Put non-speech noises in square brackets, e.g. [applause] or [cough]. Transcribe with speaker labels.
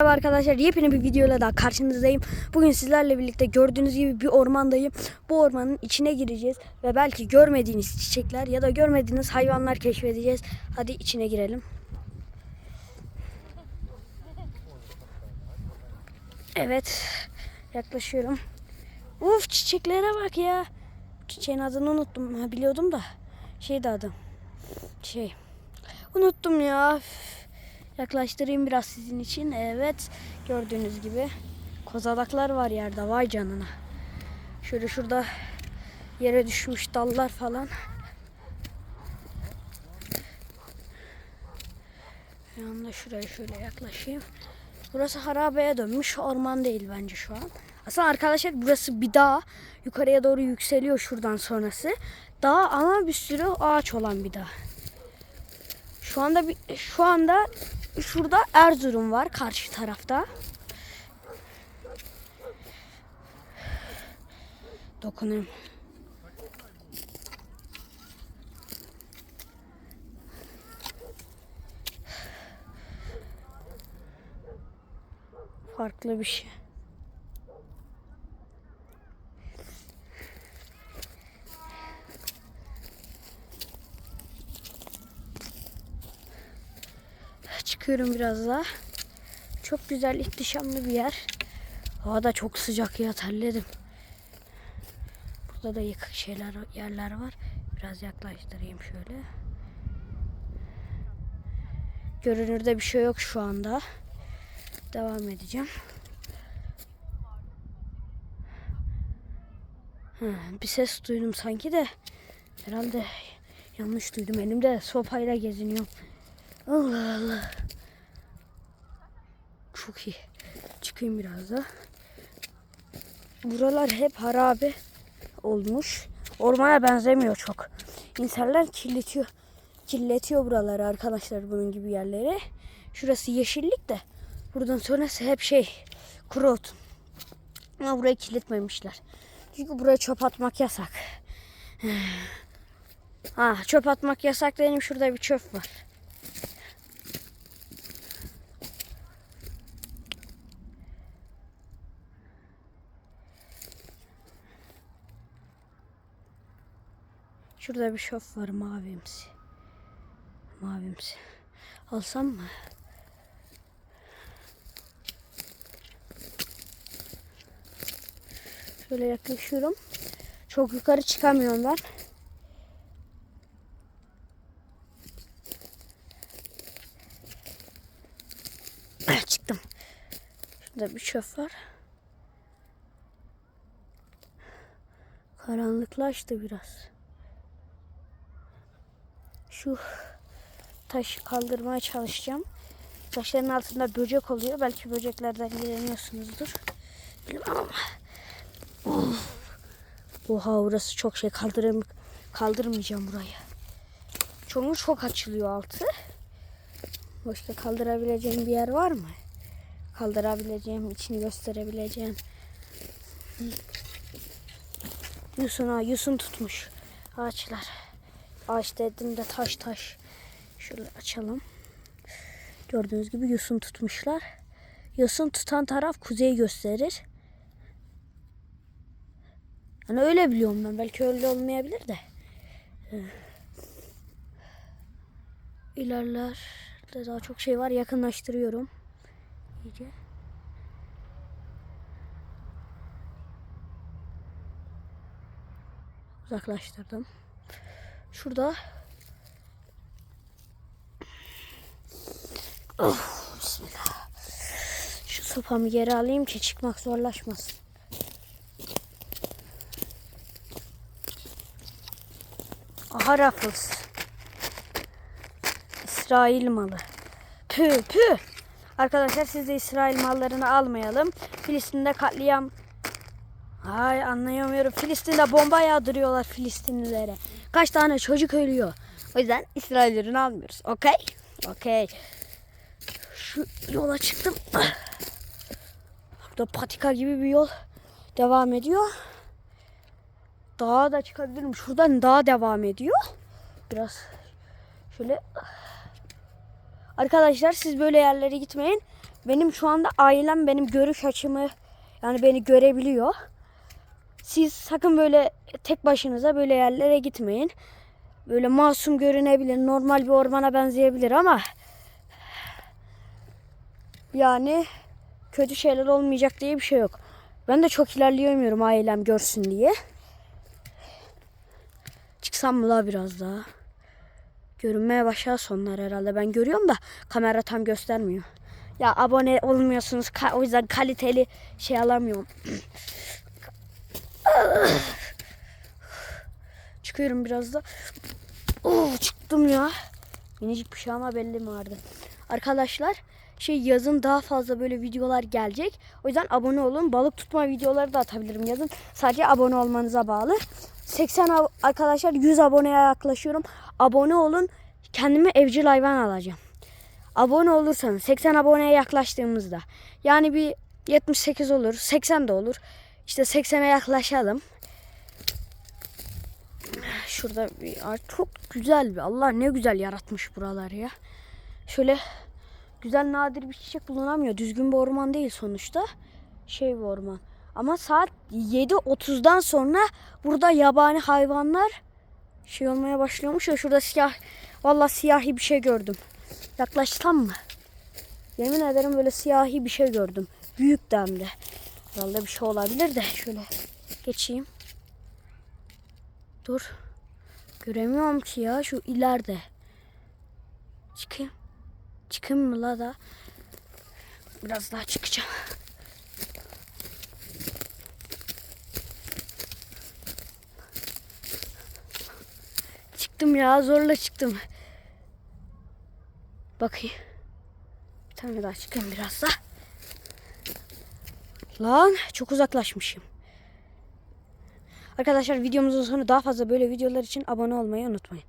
Speaker 1: Merhaba arkadaşlar yepyeni bir videoyla daha karşınızdayım. Bugün sizlerle birlikte gördüğünüz gibi bir ormandayım. Bu ormanın içine gireceğiz ve belki görmediğiniz çiçekler ya da görmediğiniz hayvanlar keşfedeceğiz. Hadi içine girelim. Evet yaklaşıyorum. Uf çiçeklere bak ya. Çiçeğin adını unuttum. Ha, biliyordum da. Şeydi adı. Şey. Unuttum ya. Yaklaştırayım biraz sizin için. Evet. Gördüğünüz gibi kozalaklar var yerde. Vay canına. Şöyle şurada yere düşmüş dallar falan. Bir şuraya şöyle yaklaşayım. Burası harabeye dönmüş. Orman değil bence şu an. Aslında arkadaşlar burası bir dağ. Yukarıya doğru yükseliyor şuradan sonrası. Dağ ama bir sürü ağaç olan bir dağ. Şu anda bir, şu anda şurada Erzurum var karşı tarafta. Dokunayım. Farklı bir şey. Çıkıyorum biraz daha. Çok güzel, ihtişamlı bir yer. Hava da çok sıcak ya terledim. Burada da yıkık şeyler, yerler var. Biraz yaklaştırayım şöyle. Görünürde bir şey yok şu anda. Devam edeceğim. Ha, bir ses duydum sanki de. Herhalde yanlış duydum. Elimde sopayla geziniyorum. Allah Allah. Çok iyi. Çıkayım biraz da. Buralar hep harabe olmuş. Ormana benzemiyor çok. İnsanlar kirletiyor. Kirletiyor buraları arkadaşlar bunun gibi yerleri. Şurası yeşillik de. Buradan sonrası hep şey kuru ot. Ama burayı kirletmemişler. Çünkü buraya çöp atmak yasak. Ha, [sighs] çöp atmak yasak benim şurada bir çöp var. Şurada bir şof var mavimsi. Mavimsi. Alsam mı? Şöyle yaklaşıyorum. Çok yukarı çıkamıyorum ben. Çıktım. Şurada bir şof var. Karanlıklaştı biraz. Şu taşı kaldırmaya çalışacağım. Taşların altında böcek oluyor. Belki böceklerden ilgileniyorsunuzdur. Bilmem ama. Of. Oha orası çok şey kaldırım kaldırmayacağım burayı. Çok çok açılıyor altı. Başka kaldırabileceğim bir yer var mı? Kaldırabileceğim, içini gösterebileceğim. Yusun ha, yusun tutmuş ağaçlar. Ağaç dediğimde taş taş. Şöyle açalım. Gördüğünüz gibi yosun tutmuşlar. Yosun tutan taraf kuzeyi gösterir. Yani öyle biliyorum ben. Belki öyle olmayabilir de. Ee, İlerler. De daha çok şey var. Yakınlaştırıyorum. İyice. Uzaklaştırdım. Şurada Oh, bismillah. Şu sopamı geri alayım ki çıkmak zorlaşmasın. Aha Ruffles. İsrail malı. Pü pü. Arkadaşlar siz de İsrail mallarını almayalım. Filistin'de katliam Ay anlayamıyorum. Filistin'de bomba yağdırıyorlar Filistinlilere. Kaç tane çocuk ölüyor. O yüzden İsrail ürünü almıyoruz. Okey? Okey. Şu yola çıktım. Burada patika gibi bir yol devam ediyor. Dağa da çıkabilirim. Şuradan dağ devam ediyor. Biraz şöyle. Arkadaşlar siz böyle yerlere gitmeyin. benim şu anda ailem benim görüş açımı yani beni görebiliyor. Siz sakın böyle tek başınıza böyle yerlere gitmeyin. Böyle masum görünebilir, normal bir ormana benzeyebilir ama yani kötü şeyler olmayacak diye bir şey yok. Ben de çok ilerleyemiyorum ailem görsün diye. Çıksam mı la biraz daha? Görünmeye başlar sonlar herhalde. Ben görüyorum da kamera tam göstermiyor. Ya abone olmuyorsunuz. o yüzden kaliteli şey alamıyorum. [clears throat] Çıkıyorum biraz da. Oh, çıktım ya. Minicik bir şey ama belli mi vardı. Arkadaşlar şey yazın daha fazla böyle videolar gelecek. O yüzden abone olun. Balık tutma videoları da atabilirim yazın. Sadece abone olmanıza bağlı. 80 ab- arkadaşlar 100 aboneye yaklaşıyorum. Abone olun. Kendime evcil hayvan alacağım. Abone olursanız 80 aboneye yaklaştığımızda yani bir 78 olur 80 de olur. İşte 80'e yaklaşalım. Şurada bir ağaç çok güzel bir Allah ne güzel yaratmış buraları ya. Şöyle güzel nadir bir çiçek bulunamıyor. Düzgün bir orman değil sonuçta. Şey bir orman. Ama saat 7.30'dan sonra burada yabani hayvanlar şey olmaya başlıyormuş ya şurada siyah vallahi siyahi bir şey gördüm. Yaklaşsam mı? Yemin ederim böyle siyahi bir şey gördüm. Büyük de hem de. Herhalde bir şey olabilir de şöyle geçeyim. Dur. Göremiyorum ki ya şu ileride. Çıkayım. Çıkayım mı la da? Biraz daha çıkacağım. Çıktım ya zorla çıktım. Bakayım. Bir tane daha çıkayım biraz da. Lan çok uzaklaşmışım. Arkadaşlar videomuzun sonu daha fazla böyle videolar için abone olmayı unutmayın.